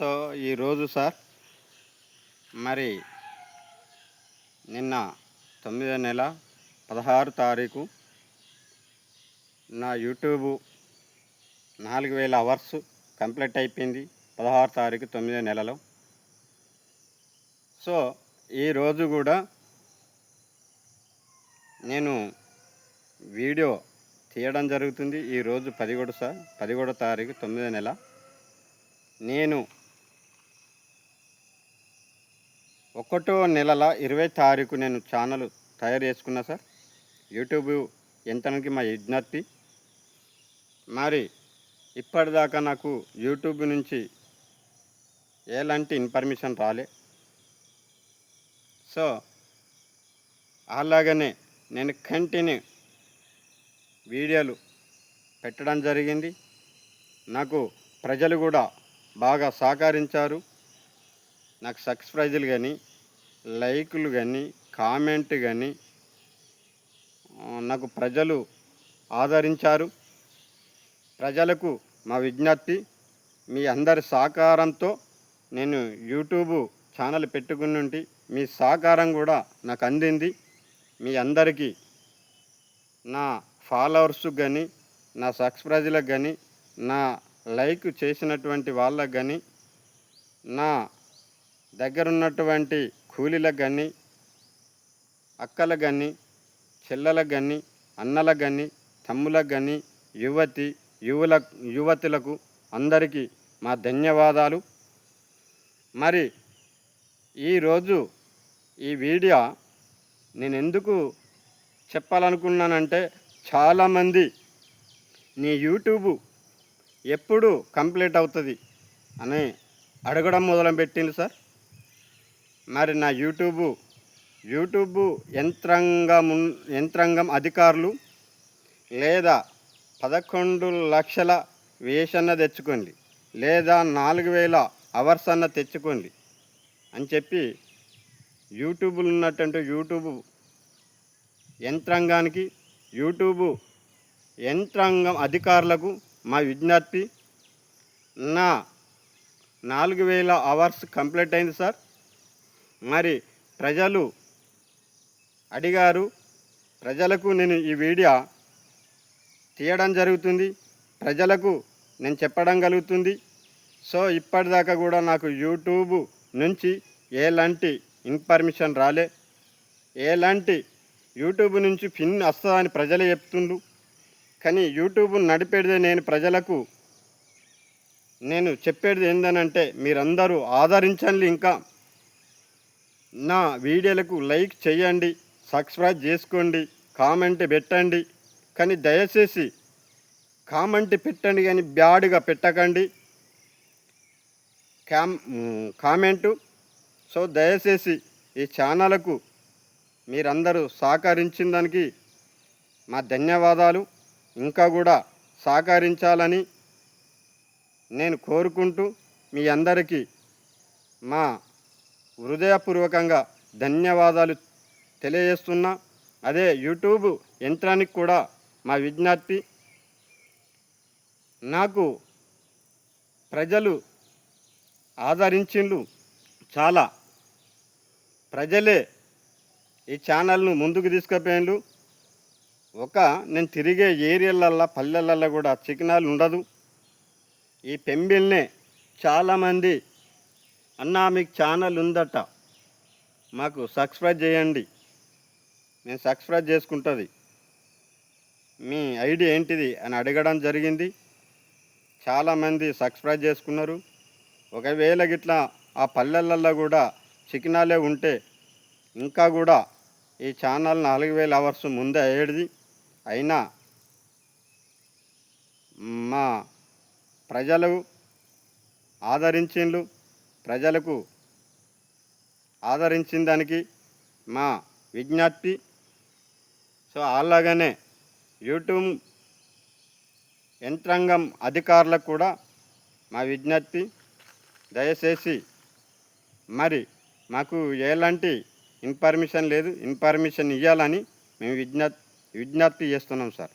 So ఈరోజు sir మరి నిన్న తొమ్మిదో నెల పదహారు తారీఖు నా యూట్యూబ్ నాలుగు వేల అవర్స్ కంప్లీట్ అయిపోయింది పదహారు తారీఖు తొమ్మిదో నెలలో. సో ఈరోజు కూడా నేను వీడియో తీయడం జరుగుతుంది. ఈరోజు పదిహేడు సార్ పదిహేడో తారీఖు తొమ్మిదో నెల. నేను ఒకటో నెలల ఇరవై తారీఖు నేను ఛానల్ తయారు చేసుకున్నా సార్. యూట్యూబ్ ఎంతనికి మా విజ్ఞప్తి. మరి ఇప్పటిదాకా నాకు యూట్యూబ్ నుంచి ఎలాంటి ఇన్ఫర్మేషన్ రాలే. సో అలాగనే నేను కంటిన్యూ వీడియోలు పెట్టడం జరిగింది. నాకు ప్రజలు కూడా బాగా సహకరించారు. నాకు సబ్స్క్రైజులు కానీ లైకులు కానీ కామెంట్ కానీ నాకు ప్రజలు ఆదరించారు. ప్రజలకు మా విజ్ఞప్తి మీ అందరి సహకారంతో నేను యూట్యూబ్ ఛానల్ పెట్టుకుని మీ సహకారం కూడా నాకు అందింది. మీ అందరికీ నా ఫాలోవర్స్కి కానీ నా సబ్స్క్రైజర్లకు కానీ నా లైక్ చేసినటువంటి వాళ్ళకు కానీ నా దగ్గర ఉన్నటువంటి కూలీలకు కానీ అక్కలకు కానీ చెల్లెలకు కానీ అన్నలకు కానీ తమ్ములకు కానీ యువతి యువల యువతులకు అందరికీ మా ధన్యవాదాలు. మరి ఈరోజు ఈ వీడియో నేను ఎందుకు చెప్పాలనుకున్నానంటే చాలామంది నీ యూట్యూబ్ ఎప్పుడు కంప్లీట్ అవుతుంది అని అడగడం మొదలుపెట్టింది సార్. మరి నా యూట్యూబ్ యూట్యూబ్ యంత్రాంగం యంత్రాంగం అధికారులు లేదా పదకొండు లక్షల వేషన్న తెచ్చుకోండి లేదా నాలుగు వేల అవర్స్ అన్న తెచ్చుకోండి అని చెప్పి యూట్యూబ్లో ఉన్నటువంటి యూట్యూబ్ యంత్రాంగానికి యూట్యూబ్ యంత్రాంగం అధికారులకు మా విజ్ఞప్తి నా నాలుగు వేల అవర్స్ కంప్లీట్ అయింది సార్. మరి ప్రజలు అడిగారు. ప్రజలకు నేను ఈ వీడియో తీయడం జరుగుతుంది. ప్రజలకు నేను చెప్పడం కలుగుతుంది. సో ఇప్పటిదాకా కూడా నాకు యూట్యూబ్ నుంచి ఎలాంటి ఇన్ఫర్మేషన్ రాలే. ఎలాంటి యూట్యూబ్ నుంచి పిన్ వస్తుందని ప్రజలే చెప్తుండ్రు. కానీ యూట్యూబ్ నడిపేది నేను ప్రజలకు నేను చెప్పేది ఏందనంటే మీరందరూ ఆదరించండి ఇంకా. నా వీడియోలకు లైక్ చేయండి సబ్స్క్రైబ్ చేసుకోండి కామెంట్ పెట్టండి. కానీ దయచేసి కామెంట్ పెట్టండి కానీ బ్యాడ్గా పెట్టకండి. క్యామ్ కామెంటు. సో దయచేసి ఈ ఛానల్కు మీరందరూ సహకరించిన దానికి మా ధన్యవాదాలు. ఇంకా కూడా సహకరించాలని నేను కోరుకుంటూ మీ అందరికీ మా హృదయపూర్వకంగా ధన్యవాదాలు తెలియజేస్తున్నా. అదే యూట్యూబ్ యంత్రానికి కూడా మా విజ్ఞప్తి నాకు ప్రజలు ఆదరించిండ్రు చాలా. ప్రజలే ఈ ఛానల్ను ముందుకు తీసుకుపోయిండ్రు. ఒక నేను తిరిగే ఏరియాలల్లో పల్లెలల్లో కూడా చికెనాలు ఉండదు. ఈ పెంబిల్నే చాలామంది అన్నా మీకు ఛానల్ ఉందట. మాకు సబ్స్క్రైబ్ చేయండి. నేను సబ్స్క్రైబ్ చేసుకుంటుంది. మీ ఐడి ఏంటిది అని అడగడం జరిగింది. చాలామంది సబ్స్క్రైబ్ చేసుకున్నారు. ఒకవేళ గిట్లా ఆ పల్లెలల్లో కూడా చికెనాలే ఉంటే ఇంకా కూడా ఈ ఛానల్ నాలుగు వేల అవర్స్ ముందే అయ్యేది. అయినా మా ప్రజలు ఆదరించిండ్రు. ప్రజలకు ఆదరించిన దానికి మా విజ్ఞప్తి. సో అలాగనే యూట్యూబ్ యంత్రాంగం అధికారులకు కూడా మా విజ్ఞప్తి. దయచేసి మరి మాకు ఎలాంటి ఇన్ఫర్మేషన్ లేదు ఇన్ఫర్మేషన్ ఇవ్వాలని మేము విజ్ఞప్తి విజ్ఞప్తి చేస్తున్నాం సార్.